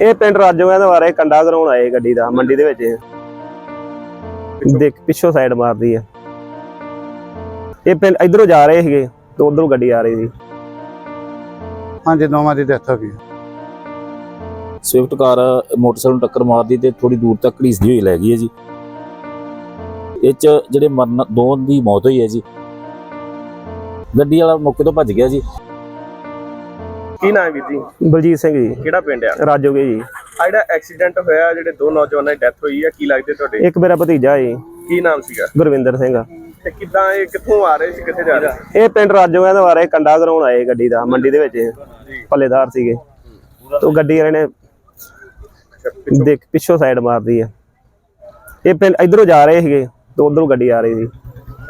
ਇਹ ਪਿੰਡ ਰਾਜੋਆਂ ਦੇ ਬਾਰੇ ਕੰਡਾ ਕਰਾਉਣ ਆਏ ਗੱਡੀ ਦਾ ਮੰਡੀ ਦੇ ਵਿੱਚ। ਦੇਖ ਪਿੱਛੋਂ ਸਾਈਡ ਮਾਰਦੀ ਆ। ਇਹ ਪਿੰਡ ਇਧਰੋਂ ਜਾ ਰਹੇ ਸੀਗੇ ਤੇ ਉਧਰੋਂ ਗੱਡੀ ਆ ਰਹੀ ਸੀ। ਹਾਂਜੀ ਦੋਵਾਂ ਦੀ ਡੈਥ ਹੋ ਗਈ। ਸਵਿਫਟ ਕਾਰ ਮੋਟਰਸਾਈਕਲ ਨੂੰ ਟੱਕਰ ਮਾਰਦੀ ਤੇ ਥੋੜੀ ਦੂਰ ਤੱਕ ਘੜੀਸਦੀ ਹੋਈ ਲੈ ਗਈ ਹੈ ਜੀ। ਇਹ ਚ ਜਿਹੜੇ ਮਰਨ ਦੋ ਦੀ ਮੌਤ ਹੋਈ ਹੈ ਜੀ। ਗੱਡੀ ਵਾਲਾ ਮੌਕੇ ਤੋਂ ਭੱਜ ਗਿਆ ਜੀ। ਕੀ ਨਾਮ ਹੈ ਵੀਰ ਜੀ? ਬਲਜੀਤ ਸਿੰਘ ਜੀ। ਕਿਹੜਾ ਪਿੰਡ ਆ? ਰਾਜੋਗੇ ਜੀ। ਆ ਜਿਹੜਾ ਐਕਸੀਡੈਂਟ ਹੋਇਆ ਜਿਹੜੇ ਦੋ ਨੌਜਵਾਨਾਂ ਦੀ ਡੈਥ ਹੋਈ ਆ ਕੀ ਲੱਗਦੇ ਤੁਹਾਡੇ? ਇੱਕ ਮੇਰਾ ਭਤੀਜਾ ਜੀ। ਕੀ ਨਾਮ ਸੀਗਾ? ਗੁਰਵਿੰਦਰ ਸਿੰਘ। ਤੇ ਕਿੱਦਾਂ ਇਹ ਕਿੱਥੋਂ ਆ ਰਹੇ ਸੀ ਕਿੱਥੇ ਜਾ ਰਹੇ ਸੀ? ਇਹ ਪਿੰਡ ਰਾਜੋਆਂ ਦੇ ਬਾਰੇ ਕੰਡਾ ਕਰਾਉਣ ਆਏ ਗੱਡੀ ਦਾ ਮੰਡੀ ਦੇ ਵਿੱਚ। ਪੱਲੇਦਾਰ ਸੀਗੇ। ਤੇ ਗੱਡੀ ਵਾਲੇ ਨੇ ਅੱਛਾ, ਪਿੱਛੋਂ- ਦੇਖ ਪਿੱਛੋਂ ਸਾਈਡ ਮਾਰਦੀ ਆ। ਇਹ ਪਿੰਡ ਇਧਰੋਂ ਜਾ ਰਹੇ ਸੀਗੇ ਤੇ ਉਧਰੋਂ ਗੱਡੀ ਆ ਰਹੀ ਸੀ।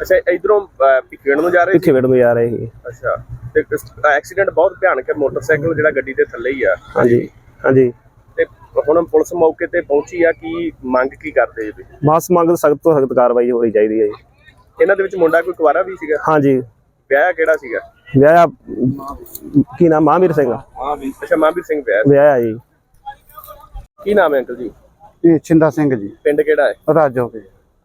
ਅੱਛਾ ਇਧਰੋਂ ਪਿਕੇੜ ਨੂੰ ਜਾ ਰਹੇ ਸੀ? ਪਿੱਛੇ ਵੇੜ ਨੂੰ ਜਾ ਰਹੇ ਸੀ। ਅੱਛਾ। ਤੇ ਐਕਸੀਡੈਂਟ ਬਹੁਤ ਭਿਆਨਕ ਹੈ ਮੋਟਰਸਾਈਕਲ ਜਿਹੜਾ ਗੱਡੀ ਦੇ ਥੱਲੇ ਹੀ ਆ। ਹਾਂਜੀ ਹਾਂਜੀ। ਤੇ ਹੁਣ ਪੁਲਿਸ ਮੌਕੇ ਤੇ ਪਹੁੰਚੀ ਆ ਕੀ ਮੰਗ ਕੀ ਕਰਦੇ ਜੀ? ਮਾਸ ਮੰਗ ਸਖਤ ਤੋਂ ਸਖਤ ਕਾਰਵਾਈ ਹੋਣੀ ਚਾਹੀਦੀ ਹੈ ਜੀ। ਇਹਨਾਂ ਦੇ ਵਿੱਚ ਮੁੰਡਾ ਕੋਈ ਕੁਵਾਰਾ ਵੀ ਸੀਗਾ? ਹਾਂਜੀ। ਵਿਆਹ ਕਿਹੜਾ ਸੀਗਾ? ਵਿਆਹ ਕੀ ਨਾਮ? ਮਹਾਂਵੀਰ ਸਿੰਘ। ਅੱਛਾ ਮਹਾਂਵੀਰ ਸਿੰਘ ਵਿਆਹ ਵਿਆਹ ਜੀ। ਕੀ ਨਾਮ ਹੈ ਅੰਕਲ ਜੀ? ਇਹ ਛਿੰਦਾ ਸਿੰਘ ਜੀ। ਪਿੰਡ ਕਿਹੜਾ ਹੈ? ਰਾਜ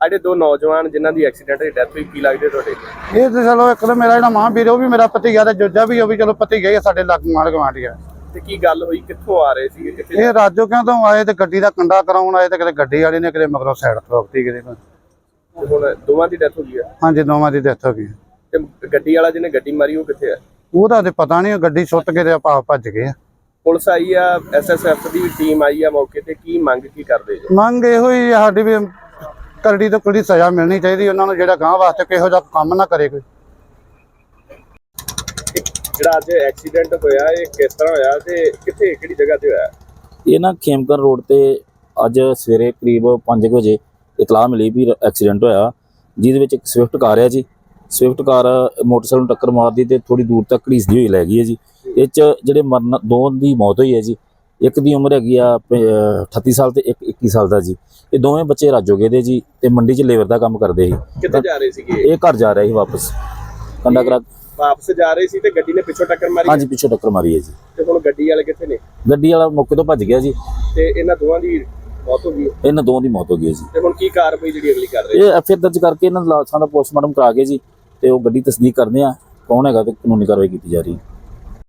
ਜਿਹੜੇ ਦੋ ਨੌਜਵਾਨ ਜਿਨ੍ਹਾਂ ਦੀ ਐਕਸੀਡੈਂਟ ਦੀ ਡੈਥ ਹੋਈ ਕੀ ਲੱਗਦੇ ਤੁਹਾਡੇ? ਇਹ ਤੇ ਚਲੋ ਇੱਕ ਤਾਂ ਮੇਰਾ ਜਿਹੜਾ ਮਾਂ ਵੀਰ ਉਹ ਵੀ ਮੇਰਾ ਭਤੀਜਾ ਤੇ ਜੋਜਾ ਵੀ ਉਹ ਵੀ ਚਲੋ ਭਤੀਜਾ ਹੀ ਆ ਸਾਡੇ ਲੱਗ ਮਾਲ ਗਵਾਂਢੀ ਆ ਤੇ ਕੀ ਗੱਲ ਹੋਈ? ਕਿੱਥੋਂ ਆ ਰਹੇ ਸੀਗੇ? ਕਿੱਥੇ ਇਹ ਰਾਜੋ ਕਿਉਂ ਤੋਂ ਆਏ ਤੇ ਗੱਡੀ ਦਾ ਕੰਡਾ ਕਰਾਉਣ ਆਏ ਤੇ ਕਿਤੇ ਗੱਡੀ ਵਾਲੇ ਨੇ ਕਿਤੇ ਮਗਰੋਂ ਸਾਈਡ ਠੋਕਤੀ ਕਿਤੇ ਤੇ ਹੁਣ ਦੋਵਾਂ ਦੀ ਡੈਥ ਹੋ ਗਈ ਆ ਹਾਂਜੀ ਦੋਵਾਂ ਦੀ ਡੈਥ ਹੋ ਗਈ। ਤੇ ਗੱਡੀ ਵਾਲਾ ਜਿਹਨੇ ਗੱਡੀ ਮਾਰੀ ਉਹ ਕਿੱਥੇ ਆ ਉਹਦਾ ਤੇ ਪਤਾ ਨਹੀਂ ਗੱਡੀ ਸੁੱਟ ਕੇ ਤੇ ਆਪਾਂ ਭੱਜ ਗਏ ਆ। ਪੁਲਿਸ ਆਈ ਆ ਐਸਐਸਐਫ ਦੀ ਟੀਮ ਆਈ ਆ ਮੌਕੇ ਤੇ ਕੀ ਮੰਗ ਕੀ ਕਰਦੇ ਜੀ? ਮੰਗ ਇਹੋ ਹੀ ਆ ਸਾਡੀ ਵੀ ਕਰੜੀ ਤੋਂ ਕੁੜੀ ਸਜ਼ਾ ਮਿਲਣੀ ਚਾਹੀਦੀ ਉਹਨਾਂ ਨੂੰ ਜਿਹੜਾ ਗਾਂ ਵਾਸਤੇ ਕਿਹੋ ਜਿਹਾ ਕੰਮ ਨਾ ਕਰੇ ਕੋਈ। ਜਿਹੜਾ ਅੱਜ ਐਕਸੀਡੈਂਟ ਹੋਇਆ ਇਹ ਕਿਸ ਤਰ੍ਹਾਂ ਹੋਇਆ ਤੇ ਕਿੱਥੇ ਕਿਹੜੀ ਜਗ੍ਹਾ ਤੇ ਹੋਇਆ? ਇਹ ਨਾ ਖੇਮਕਰ ਰੋਡ ਤੇ ਅੱਜ ਸਵੇਰੇ ਕਰੀਬ 5 ਵਜੇ ਇਤਲਾਹ ਮਿਲੀ ਵੀ ਐਕਸੀਡੈਂਟ ਹੋਇਆ। ਜਿਹਦੇ ਵਿੱਚ ਇੱਕ ਸਵਿਫਟ ਕਾਰ ਹੈ ਜੀ। ਸਵਿਫਟ ਕਾਰ ਮੋਟਰਸਾਈਕਲ ਨੂੰ ਟੱਕਰ ਮਾਰਦੀ ਤੇ ਥੋੜੀ ਦੂਰ ਤੱਕ ਘੜੀਸਦੀ ਹੋਈ ਲੈ ਗਈ ਹੈ ਜੀ। ਇਹ ਚ ਜਿਹੜੇ ਮਰਨ ਦੋ ਦੀ ਮੌਤ ਹੋਈ ਹੈ ਜੀ। ਇੱਕ ਦੀ ਉਮਰ ਹੈਗੀ ਆ ਪ- ਅਹ 38 ਸਾਲ ਤੇ ਇੱਕ 21 ਸਾਲ ਦਾ ਜੀ। ਇਹ ਦੋਵੇਂ ਬੱਚੇ ਰਾਜੋਗੇ ਦੇ ਜੀ ਤੇ ਮੰਡੀ 'ਚ ਲੇਬਰ ਦਾ ਕੰਮ ਕਰਦੇ ਸੀ। ਕਿੱਥੇ ਜਾ ਰਹੇ ਸੀਗੇ? ਇਹ ਘਰ ਜਾ ਰਹੇ ਸੀ ਵਾਪਸ। ਕੰਡਾ ਕਰਾ ਵਾਪਸ ਜਾ ਰਹੇ ਸੀ ਤੇ ਗੱਡੀ ਨੇ ਪਿੱਛੋਂ ਟੱਕਰ ਮਾਰੀ? ਹਾਂਜੀ ਪਿੱਛੋਂ ਟੱਕਰ ਮਾਰੀ ਹੈ ਜੀ। ਤੇ ਹੁਣ ਗੱਡੀ ਵਾਲੇ ਕਿੱਥੇ ਨੇ? ਗੱਡੀ ਵਾਲਾ ਮੌਕੇ ਤੋਂ ਭੱਜ ਗਿਆ ਜੀ। ਤੇ ਇਹਨਾਂ ਦੋਵਾਂ ਦੀ ਮੌਤ ਹੋ ਗਈ? ਇਹਨਾਂ ਦੋਵਾਂ ਦੀ ਮੌਤ ਹੋ ਗਈ ਜੀ। ਤੇ ਹੁਣ ਕੀ ਕਾਰਵਾਈ ਜਿਹੜੀ ਅਗਲੀ ਕਰ ਰਹੇ ਇਹ ਐਫਆਰ ਦਰਜ ਕਰਕੇ ਇਹਨਾਂ ਲਾਸ਼ਾਂ ਦਾ ਪੋਸਟਮਾਰਟਮ ਕਰਾ ਕੇ ਜੀ ਤੇ ਉਹ ਗੱਡੀ ਤਸਦੀਕ ਕਰਦੇ ਆ। ਕੌਣ ਹੈਗਾ ਤੇ ਕਾਨੂੰਨੀ ਕਾਰਵਾਈ ਕੀਤੀ ਜਾ ਰਹੀ ਹੈ।